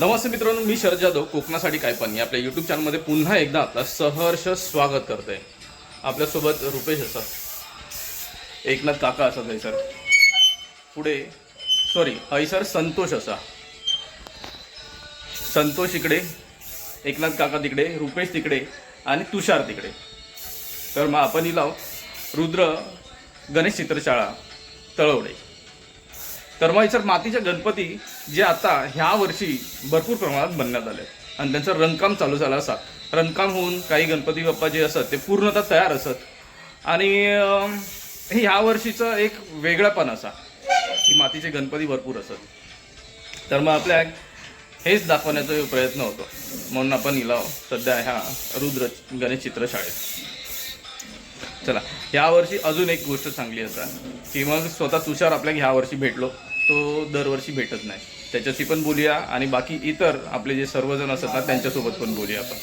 नमस्ते मित्रांनो मी शरद जाधव कोकणासाठी काय पण. या आपल्या युट्यूब चॅनलमध्ये पुन्हा एकदा आपलं सहर्ष स्वागत करते. आपल्यासोबत रुपेश असतात एकनाथ काका असत हैसर पुढे सॉरी हैसर संतोष असा. संतोष इकडे एकनाथ काका तिकडे रुपेश तिकडे आणि तुषार तिकडे. तर मग आपण लाव. रुद्र गणेश चित्रशाळा तळवडे. तर मग सर मातीच्या गणपती जे आता ह्या वर्षी भरपूर प्रमाणात बनण्यात आले आणि त्यांचं रंगकाम चालू झालं असा. रंगकाम होऊन काही गणपती बाप्पा जे असत ते पूर्णतः तयार असत. आणि हे ह्या वर्षीचं एक वेगळापण असा. की मातीचे गणपती भरपूर असत. तर मग आपल्या हेच दाखवण्याचा प्रयत्न होतो. म्हणून आपण इला सध्या ह्या रुद्र गणेश चित्रशाळेत चला ह्या वर्षी अजून एक गोष्ट चांगली असा. की मग स्वतः तुषार आपल्या ह्या वर्षी भेटलो. तो दरवर्षी भेटत नाही. त्याच्याशी पण बोलूया आणि बाकी इतर आपले जे सर्वजण असतात ना त्यांच्यासोबत पण बोलूया आपण.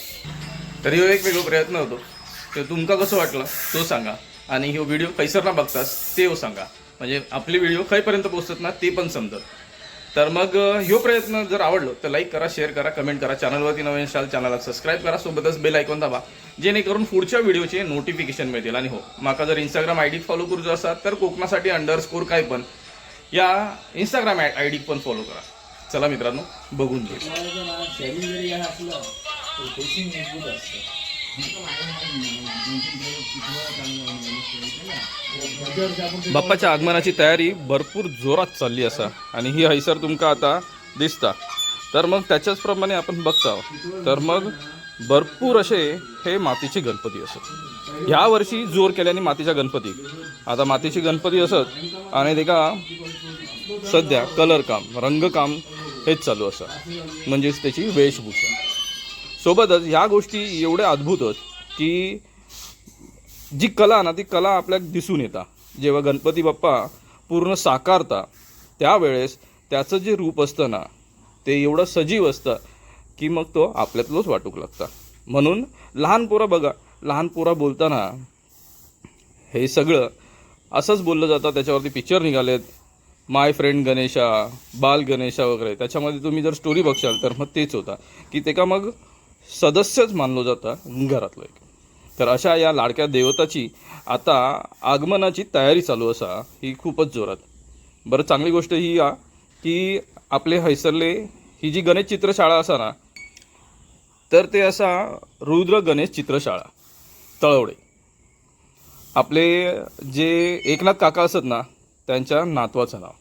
तर ह्यो एक वेगळा प्रयत्न होतो. तर तुमका कसं वाटलं? तो सांगा. आणि ह्यो व्हिडिओ खैसर ना बघतास ते हो सांगा. म्हणजे आपले व्हिडिओ खैपर्यंत पोहोचतात ना ते पण समजत तर मग ह्यो प्रयत्न जर आवडलो तर लाईक करा शेअर करा कमेंट करा. चॅनलवरती नवीन असाल चॅनलला सबस्क्राईब करा. सोबतच बेल ऐकून दाबा. जेणेकरून पुढच्या व्हिडिओचे नोटिफिकेशन मिळतील. आणि हो माका जर इंस्टाग्राम आय डी फॉलो करूचो असा तर कोकणासाठी अंडरस्कोर काय पण या इंस्टाग्राम आय डी पण फॉलो करा. चला मित्रांनो बघून घे बाप्पाच्या आगमनाची तयारी भरपूर जोरात चालली असा. आणि ही हैसर तुमका आता दिसता. तर मग त्याच्याच प्रमाणे आपण बघता. तर मग भरपूर असे हे मातीचे गणपती असत. ह्या वर्षी जोर केल्याने मातीच्या गणपती. आता मातीची गणपती असत आणि ते का सध्या कलर काम रंगकाम हेच चालू असं म्हणजेच त्याची वेशभूषा. सोबतच ह्या गोष्टी एवढ्या अद्भुतच की जी कला ना ती कला आपल्याला दिसून येता. जेव्हा गणपती बाप्पा पूर्ण साकारता त्यावेळेस त्याचं जे रूप असतं ना ते एवढं सजीव असतं की मग तो आपल्यातलोच वाटूक लागता. म्हणून लहान पोरं बघा लहान पोरं बोलताना हे सगळं असंच बोललं जातं. त्याच्यावरती पिक्चर निघालेत. माय फ्रेंड गणेशा बाल गणेशा वगैरे. त्याच्यामध्ये तुम्ही जर स्टोरी बघशाल तर मग तेच होता. की ते का मग सदस्यच मानलो जातं घरातलं एक. तर अशा या लाडक्या देवताची आता आगमनाची तयारी चालू असा ही खूपच जोरात. बरं चांगली गोष्ट ही आ की आपले हैसरले ही जी गणेश चित्रशाळा असा ना तर ते असा रुद्र गणेश चित्रशाळा तळवडे. आपले जे एकनाथ काका असत ना त्यांच्या नातवाचं नाव.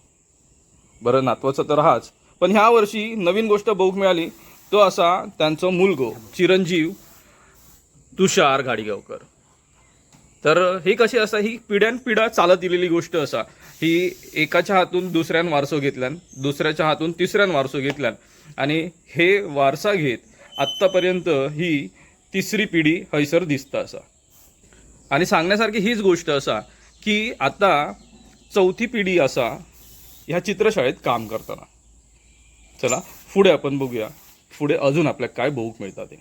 बरं नातवाचं तर हाच पण ह्या वर्षी नवीन गोष्ट बघूक मिळाली तो असा त्यांचं मुलगो चिरंजीव तुषार गाडीगावकर तर ही कशी असा ही पिढ्यानपिढ्या चालत दिलेली गोष्ट असा. ही एकाच्या हातून दुसऱ्यान वारसो घेतल्यान दुसऱ्याच्या हातून तिसऱ्यान वारसो घेतल्यान. आणि हे वारसा घेत आत्तापर्यंत ही तिसरी पिढी हयसर दिसता असा. आणि सांगण्यासारखी हीच गोष्ट असा की आता चौथी पिढी असा ह्या चित्रशाळेत काम करताना. चला पुढे आपण बघूया. पुढे अजून आपल्याला काय बघूक मिळतात ते.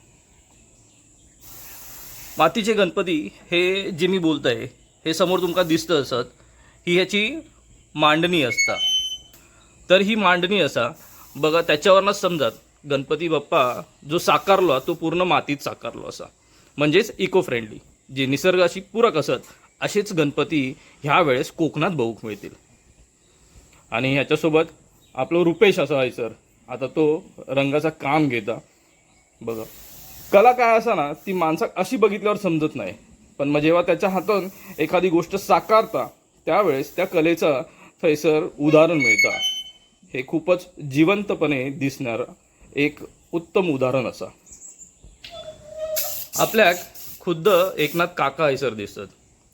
मातीचे गणपती हे जे मी बोलत आहे हे समोर तुमका दिसतं असत ही ह्याची मांडणी असता. तर ही मांडणी असा बघा त्याच्यावरनंच समजात. गणपती बाप्पा जो साकारलो तो पूर्ण मातीत साकारलो असा. म्हणजेच इको फ्रेंडली जे निसर्गाशी पूरक असत असेच गणपती ह्या वेळेस कोकणात बघूक मिळतील. आणि ह्याच्यासोबत आपलं रुपेश असा आहे सर. आता तो रंगाचा काम घेता. बघा. कला काय असा ना ती माणसा अशी बघितल्यावर समजत नाही. पण मग जेव्हा त्याच्या हातून एखादी गोष्ट साकारता त्यावेळेस त्या कलेचं थैसर उदाहरण मिळतं. हे खूपच जिवंतपणे दिसणारं एक उत्तम उदाहरण असा. आपल्याक खुद्द एकनाथ काका हैसर दिसतात.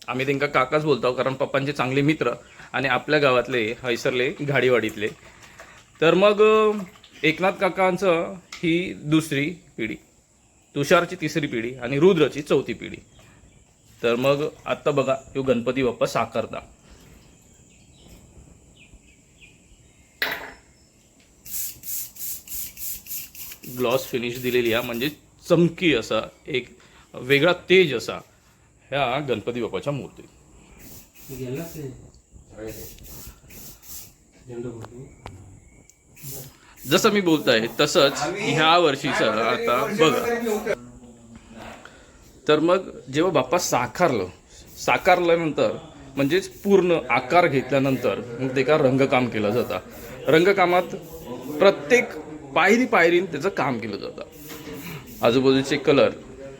आम्ही त्यांना काकाच बोलतो कारण पप्पांचे चांगले मित्र आणि आपल्या गावातले हैसरले घाडीवाडीतले. तर मग एकनाथ काकांचं ही दुसरी पिढी तुषारची तिसरी पिढी आणि रुद्रची चौथी पिढी. तर मग आत्ता बघा तो गणपती बाप्पा साकारता. ग्लॉस फिनिश दिलेली आहे म्हणजे चमकी असा एक वेगळा तेज असा ह्या गणपती बाप्पाच्या मूर्तीत जसं मी बोलत आहे तसंच ह्या वर्षीचा आता बघा. तर मग जेव्हा बाप्पा साकारलं साकारल्यानंतर म्हणजेच पूर्ण आकार घेतल्यानंतर मग ते का रंगकाम केलं जातं. रंगकामात प्रत्येक पायरी पायरीन त्याचं काम केलं जातं. आजूबाजूचे कलर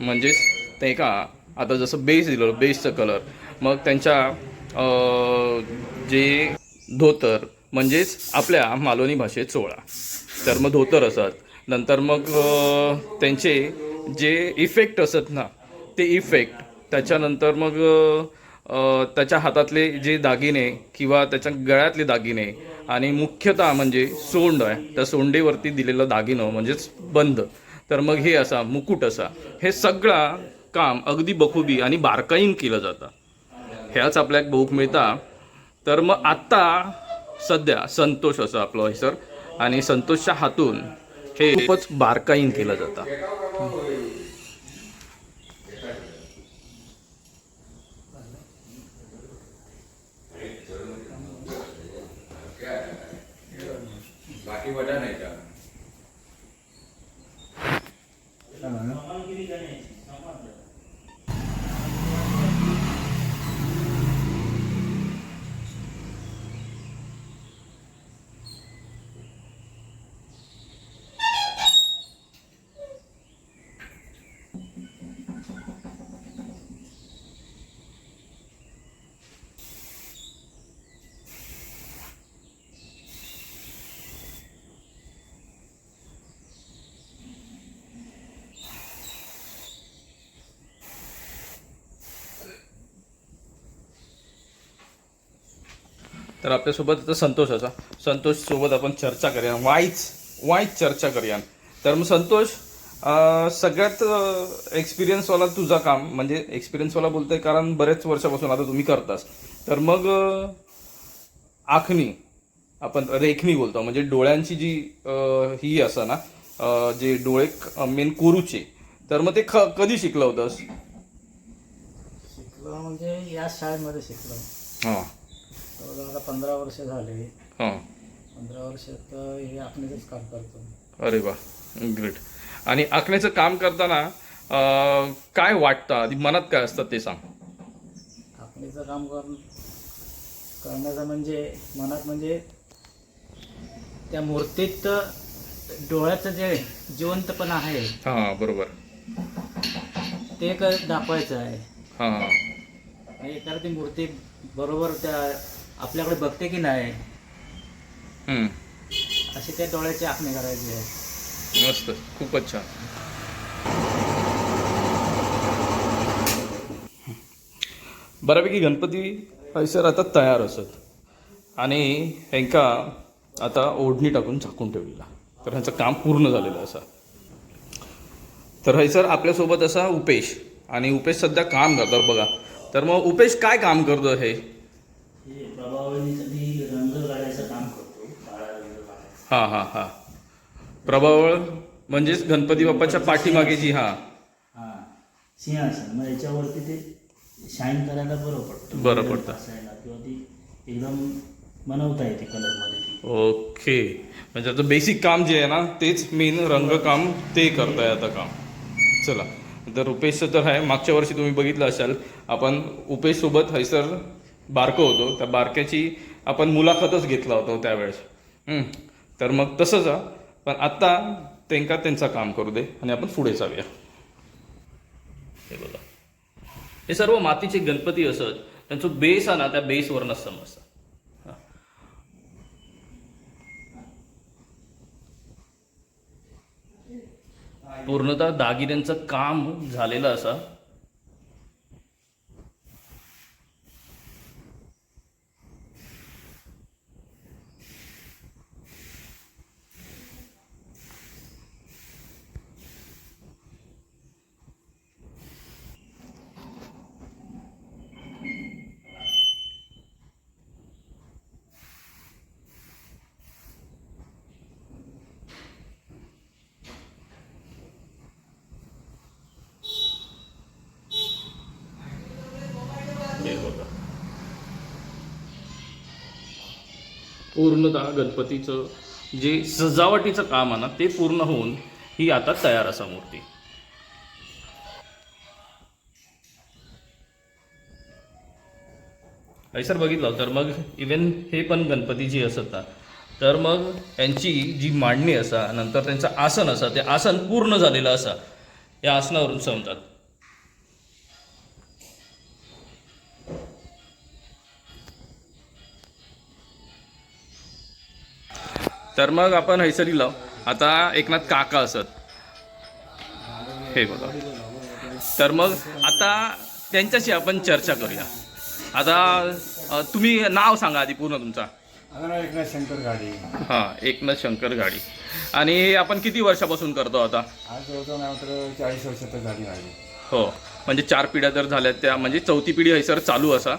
म्हणजेच ते का आता जसं बेस दिलं बेसचं कलर मग त्यांच्या जे धोतर म्हणजेच आपल्या मालवणी भाषेत चोळा तर मग धोतर असत. नंतर मग त्यांचे जे इफेक्ट असत ना ते इफेक्ट त्याच्यानंतर मग त्याच्या हातातले जे दागिने किंवा त्याच्या गळ्यातले दागिने आणि मुख्यतः म्हणजे सोंड आहे. त्या सोंडेवरती दिलेलं दागिनं म्हणजेच बंद. तर मग हे असा मुकुट असा हे सगळा काम अगदी बखुबी आणि बारकाईन केलं जातं. ह्याच आपल्याक बघूक मिळता. तर मग आत्ता सध्या संतोष असं आपलं सर. आणि संतोषच्या हातून हे खूपच बारकाईन केलं जातं. ke wadah naik tak? Selamat malam. Selamat malam. तर आपल्यासोबत आता संतोष असा. संतोष सोबत आपण चर्चा करूया. वाईच वाईच चर्चा करूया. तर मग संतोष सगळ्यात एक्सपिरियन्सवाला तुझा काम म्हणजे एक्सपिरियन्सवाला बोलतोय कारण बरेच वर्षापासून आता तुम्ही करतास. तर मग आखणी आपण रेखणी बोलतो. म्हणजे डोळ्यांची जी ही असं ना जे डोळे मेन कोरूचे. तर मग ते ख कधी शिकलं होतंस? शिकलो म्हणजे या शाळेमध्ये शिकलो. हां. जवळजवळ आता पंधरा वर्ष झाले. हां. पंधरा वर्षात हे आपणच काम करतो अरे वा ग्रेट. आणि आखण्याचं काम करताना अं, काय वाटतं? आधी मनात काय असतं ते सांग. आपणीचं काम कर करण्याचं म्हणजे मनात म्हणजे त्या मूर्तीत डोळ्याचं जे जिवंतपणा आहे हां बरोबर. ते क दाखवायचं आहे. हां. एखादी मूर्ती बरोबर त्या आपल्याकडे बघते की नाही हम्म. अशी त्या डोळ्याची आखणी करायची आहे मस्त खूपच छान. बऱ्यापैकी गणपती हैसर आता तयार असत. आणि ह्यांका आता ओढणी टाकून झाकून ठेवलेला. तर ह्यांचं काम पूर्ण झालेलं असं. तर हैसर आपल्यासोबत असा उपेश. आणि उपेश सध्या काम करतात बघा. तर मग उपेश काय काम करतो हे? प्रभावळीसाठी रंग काढायचं काम करतो काळा रंग काढायचा. हां हां हां. प्रभावळ म्हणजेच गणपती बाप्पाच्या पाठीमागे जी हां. हां. सिंहासन मग याच्यावरती ते शाईन करायला बरं पडतं. बरं पडतं. असायला किंवा ती एकदम बनवता येते कलरमध्ये ती. ओके. म्हणजे आता बेसिक काम जे आहे ना तेच मेन रंगकाम ते करताय आता काम. चला. तर रुपेशचं तर आहे. मागच्या वर्षी तुम्ही बघितलं असाल. आपण उपेशसोबत हैसर बारकं होतो. त्या बारक्याची आपण मुलाखतच घेतला होता त्यावेळेस. हम्म. तर मग तसंच आ. पण आत्ता त्यांका त्यांचं काम करू दे आणि आपण पुढे जाऊया. हे बघा. हे सर्व मातीचे गणपती असत त्यांचं बेस आहे ना त्या बेसवरनच समजतं. पूर्णतः दागिन्यांचं काम झालेलं असा हे बघा पूर्णतः गणपतीचं जे सजावटीचं काम आहे ना ते पूर्ण होऊन ही आता तयार असा मूर्ती. सर बघितलं तर मग इवन हे पण गणपती जी असतात तर मग त्यांची जी मांडणी असा नंतर त्यांचं आसन असा ते आसन पूर्ण झालेलं असा. या आसनावरून समजतात तर मग आपण हैसरी लाव. आता एकनाथ काका असत. हे बघा. तर मग आता त्यांच्याशी आपण चर्चा करूया. आता तुम्ही नाव सांगा आधी पूर्ण तुमचा. एकनाथ शंकर गाडी हां एकनाथ शंकर गाडी आणि आपण किती वर्षापासून करतो आता? आज चाळीस वर्ष तर झाली माझी. हो. म्हणजे चार पिढ्या जर झाल्या त्या म्हणजे चौथी पिढी हैसर चालू असा.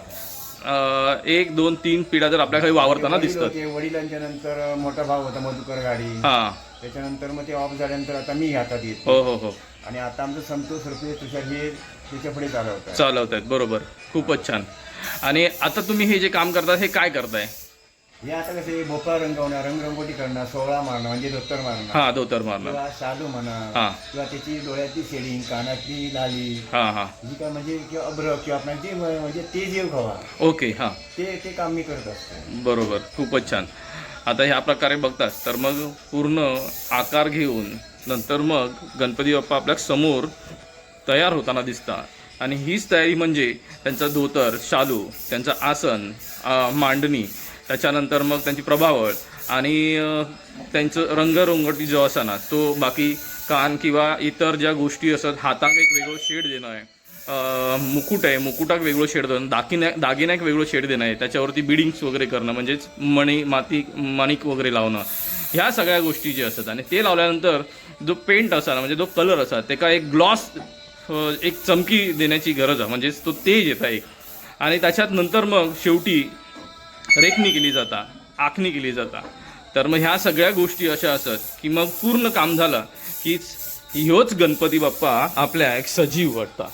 अ, एक दोन तीन पिढ्या जर आपल्याकडे वावरताना वडील दिसतात. होते वडिलांच्या नंतर मोठा भाऊ होता मधुकर गाडी. हां. त्याच्यानंतर मग ते ऑफ झाल्यानंतर आता मी हातात येत. हो हो हो. आणि आता आमचं संतोष रुपये तुषार हे त्याच्या पुढे चालवतात चालवत आहेत बरोबर. खूपच छान. आणि आता तुम्ही हे जे काम करता हे काय करताय? हे आता कसे भोपळा रंगवणं रंगरंगोटी करणं सोहळा मारणं म्हणजे धोतर मारणं. हां धोतर मारणं. किंवा शालू म्हणा हा. किंवा त्याची डोळ्याची शेडिंग कानातली लाली. हां हां. जी काय म्हणजे किंवा अब्र किंवा आपण जे म्हणजे ते जे खवा. ओके हां. ते ते काम मी करत असतो. बरोबर खूपच छान. आता ह्या प्रकारे बघतात तर मग पूर्ण आकार घेऊन नंतर मग गणपती बाप्पा आपल्यासमोर तयार होताना दिसतात. आणि हीच तयारी म्हणजे त्यांचं धोतर शालू त्यांचं आसन अं, मांडणी त्याच्यानंतर मग त्यांची प्रभावळ आणि त्यांचं रंगरंगोटी जो असा ना तो बाकी कान किंवा इतर ज्या गोष्टी असतात हाताक एक वेगळं शेड देणं आहे. मुकुट आहे मुकुटाक वेगळं शेड देणं दागिन्या दागिन्याक वेगळं शेड देणं आहे त्याच्यावरती बिडिंग्स वगैरे करणं म्हणजेच मणी माती माणिक वगैरे लावणं. ह्या सगळ्या गोष्टी ज्या असतात आणि ते लावल्यानंतर जो पेंट असा ना म्हणजे जो कलर असा त्याका एक ग्लॉस एक चमकी देण्याची गरज आहे. म्हणजेच तो तेज येता एक आणि त्याच्यात नंतर मग शेवटी रेखणी केली जाता आखणी केली जाता. तर मग ह्या सगळ्या गोष्टी अशा असत की मग पूर्ण काम झालं की ह्योच गणपती बाप्पा आपल्या एक सजीव वाटता.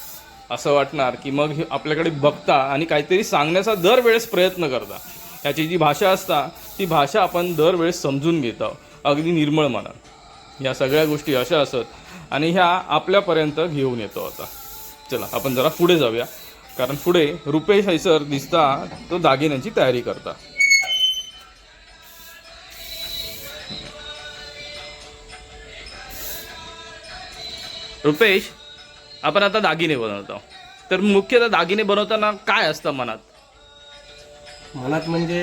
असं वाटणार की मग आपल्याकडे बघता आणि काहीतरी सांगण्याचा दरवेळेस प्रयत्न करता. त्याची जी भाषा असता ती भाषा आपण दरवेळेस समजून घेतो अगदी निर्मळ मनात. या सगळ्या गोष्टी अशा असत आणि ह्या आपल्यापर्यंत घेऊन येतो आता. चला आपण जरा पुढे जाऊया. कारण पुढे रुपेश हैसर दिसता तो दागिन्यांची तयारी करता. रुपेश आपण आता दागिने बनवतो. तर मुख्यतः दागिने बनवताना काय असतं मनात? मनात म्हणजे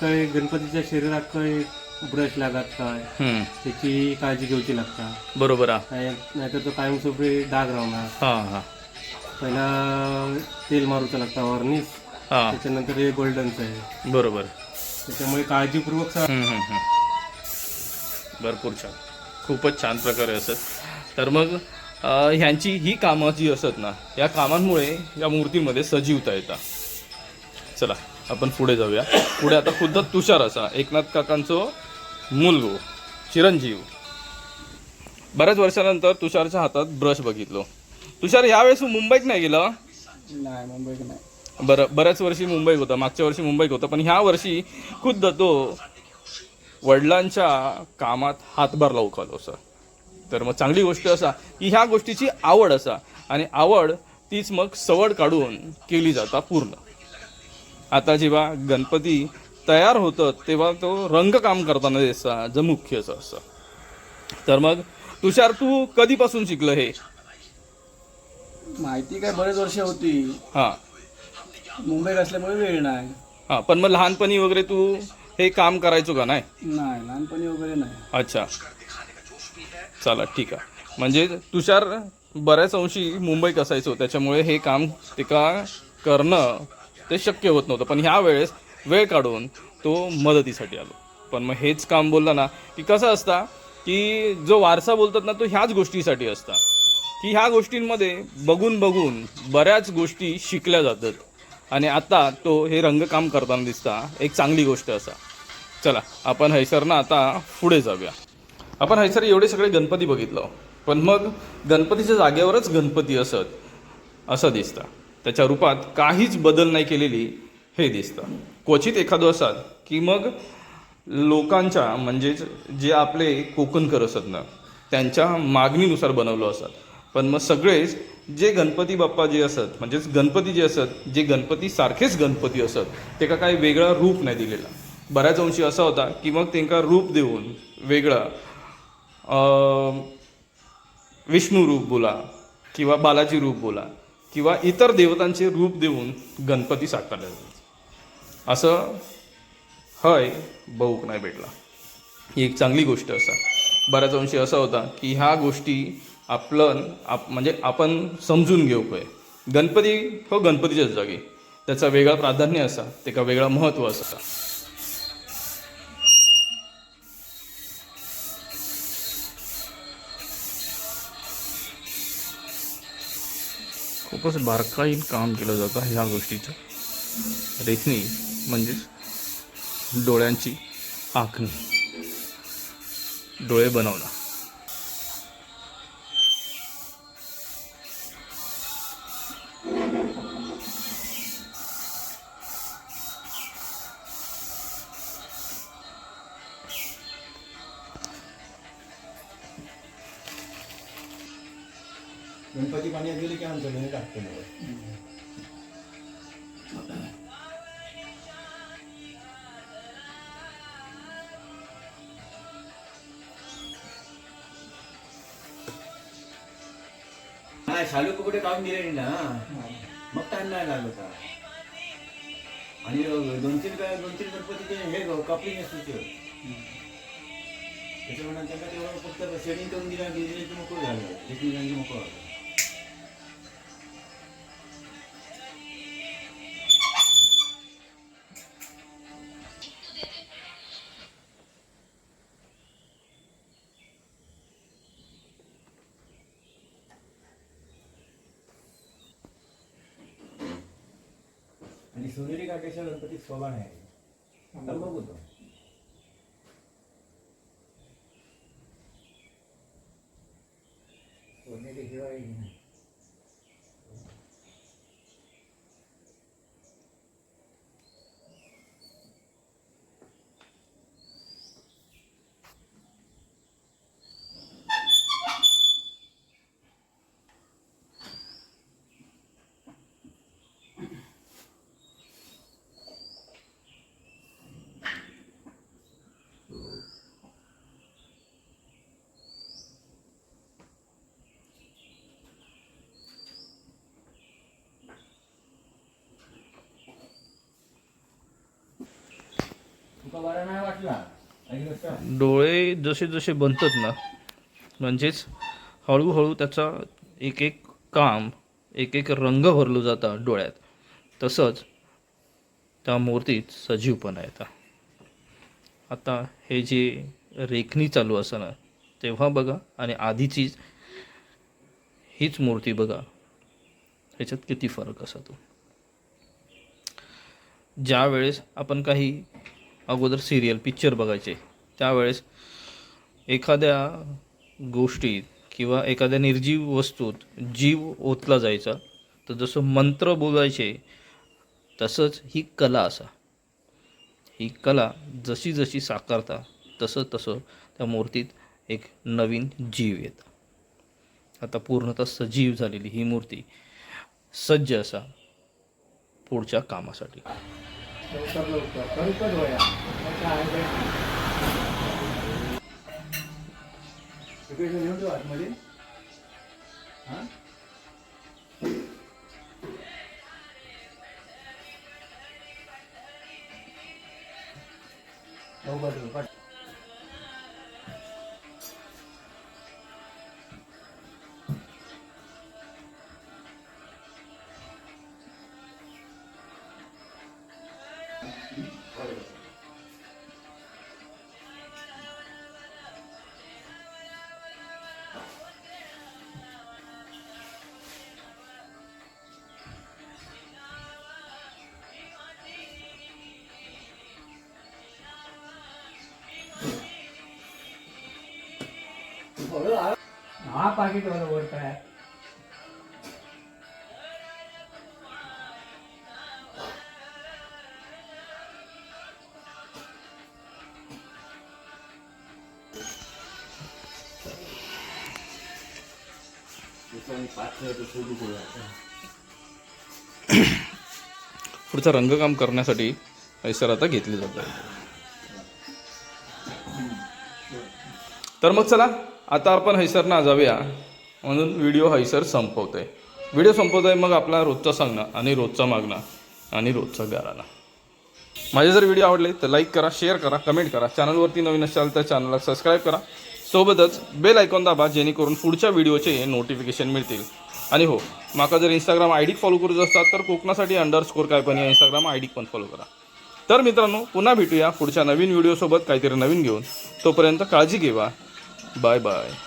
काय गणपतीच्या शरीरात काय ब्रश लागत काय? त्याची काळजी घ्यायची लागता. बरोबर हा काय नाहीतर तो कायमस्वरूपी डाग राहणार. हा हा. पहिला तेल मारूचं लागता वॉर्निश हा. त्याच्यानंतर हे गोल्डनचं आहे. बरोबर. त्याच्यामुळे काळजीपूर्वक सा- हम्म, हम्म, हम्म. भरपूर छान. खूपच छान प्रकारे असत. तर मग अ, ह्यांची ही कामं जी असत ना या कामांमुळे या मूर्तीमध्ये सजीवता येतात चला आपण पुढे जाऊया. पुढे आता खुद्द तुषार असा एकनाथ काकांचो मुलगो चिरंजीव. बऱ्याच वर्षानंतर तुषारच्या हातात ब्रश बघितलो. तुषार यावेळेस तू मुंबईत नाही गेला? नाही मुंबईत नाही. बरं बऱ्याच वर्षी मुंबईत होता मागच्या वर्षी मुंबईत होता पण ह्या वर्षी खुद्द तो वडिलांच्या कामात हातभार लावू खालो असा तर मग चांगली गोष्ट असा की ह्या गोष्टीची आवड असा आणि आवड तीच मग सवड काढून केली जाता पूर्ण. आता जेव्हा गणपती तयार होतं तेव्हा तो रंगकाम करताना दिसता जो मुख्यच असं तर मग तुषार तू कधीपासून शिकलं हे? माहिती काय बरेच वर्ष होती. हां. मुंबईत असल्यामुळे वेळ नाही. हां पण मग लहानपणी वगैरे तू हे काम करायचो का नाही? नाही लहानपणी वगैरे नाही. अच्छा. चला ठीक आहे. म्हणजे तुषार बऱ्याच अंशी मुंबईत असायचो त्याच्यामुळे हे काम तिका करणं ते शक्य होत नव्हतं. पण ह्या वेळेस वेळ काढून तो मदतीसाठी आलो. पण मग हेच काम बोललं ना की कसं असता की जो वारसा बोलतात ना तो ह्याच गोष्टीसाठी असता. की ह्या गोष्टींमध्ये बघून बघून बऱ्याच गोष्टी शिकल्या जातात. आणि आता तो हे रंगकाम करताना दिसता एक चांगली गोष्ट असा. चला आपण हैसरनं आता पुढे जाऊया. आपण हैसर एवढे सगळे गणपती बघितलं हो. पण मग गणपतीच्या जागेवरच गणपती असत असं दिसतं. त्याच्या रूपात काहीच बदल नाही केलेली हे दिसतं. क्वचित एखादं असाल की मग लोकांच्या म्हणजेच जे आपले कोकणकर असत ना त्यांच्या मागणीनुसार बनवलं असत. पण मग सगळेच जे गणपती बाप्पा जे असत म्हणजेच गणपती जे असत जे गणपती सारखेच गणपती असत तेका काही वेगळा रूप नाही दिलेला. बऱ्याच अंशी असा होता की मग त्यांना रूप देऊन वेगळा विष्णू रूप बोला किंवा बालाजी रूप बोला किंवा इतर देवतांचे रूप देऊन गणपती साकारले जातात असं हय बहुक नाही भेटला. ही एक चांगली गोष्ट असा. बऱ्याच अंशी असा होता की ह्या गोष्टी आपलं आप म्हणजे आपण समजून घेऊ काय गणपती हो गणपतीच्याच जागी. त्याचा वेगळा प्राधान्य असा त्याचा वेगळा महत्त्व असा. खूपच बारकाईन काम केलं जातं ह्या गोष्टीचं. रेखणी म्हणजेच डोळ्यांची आखणी. डोळे बनवणं. गणपती पाण्यात गेले की आमचं गणित टाकतो नाही शालू कुठे काढून दिले ना मग टाइम नाही लागला का आणि दोन तीन काय दोन तीन गणपतीचे हे कापली नसते त्याच्यामुळे त्यांना तेवढं फक्त शेडिंग करून दिला गेले की मोकळं झालं एकमेकांची मोकळं झालं सोनेरी काकेच्या गणपतीत शोभा नाही. आता बघू तो सोनेरी हिवाळी नाही वाटला डोळे जसे जसे बनतात ना म्हणजेच हळूहळू त्याचा एक एक काम एक एक रंग भरलो जाता डोळ्यात. तसंच त्या मूर्तीत सजीवपणा येता. आता हे जे रेखणी चालू असताना तेव्हा बघा आणि आधीची हीच मूर्ती बघा. ह्याच्यात किती फरक असा तो. ज्या वेळेस आपण काही अगोदर सिरियल पिक्चर बघायचे. त्यावेळेस एखाद्या गोष्टीत किंवा एखाद्या निर्जीव वस्तूत जीव ओतला जायचा. तर जसं मंत्र बोलायचे तसंच ही कला असा. ही कला जशी जशी साकारता तसं तसं त्या मूर्तीत एक नवीन जीव येतं. आता पूर्णतः सजीव झालेली ही मूर्ती सज्ज असा पुढच्या कामासाठी. लवकर लवकर कणकण होया घेऊन ठेव आतमध्ये हा लवकर हा काय पुढचं रंगकाम करण्यासाठी हैसर आता घेतले जातात तर मग चला आता आपण हैसरना जाऊया. म्हणून व्हिडिओ हैसर आहे व्हिडिओ संपवतो आहे मग आपला रोजचा सांगणं आणि रोजचा मागणं आणि रोजचा गाराणा. माझे जर व्हिडिओ आवडले तर लाईक करा शेअर करा कमेंट करा. चॅनलवरती नवीन असाल तर चॅनलला सबस्क्राईब करा. सोबतच बेल आयकॉन दाबा जेणेकरून पुढच्या व्हिडिओचे नोटिफिकेशन मिळतील. आणि हो माका जर इंस्टाग्राम आय डी फॉलो करूच असतात तर कोकणासाठी अंडर स्कोर काय पण या इंस्टाग्राम आय डी पण फॉलो करा. तर मित्रांनो पुन्हा भेटूया पुढच्या नवीन व्हिडिओसोबत काहीतरी नवीन घेऊन. तोपर्यंत काळजी घेवा. Bye bye.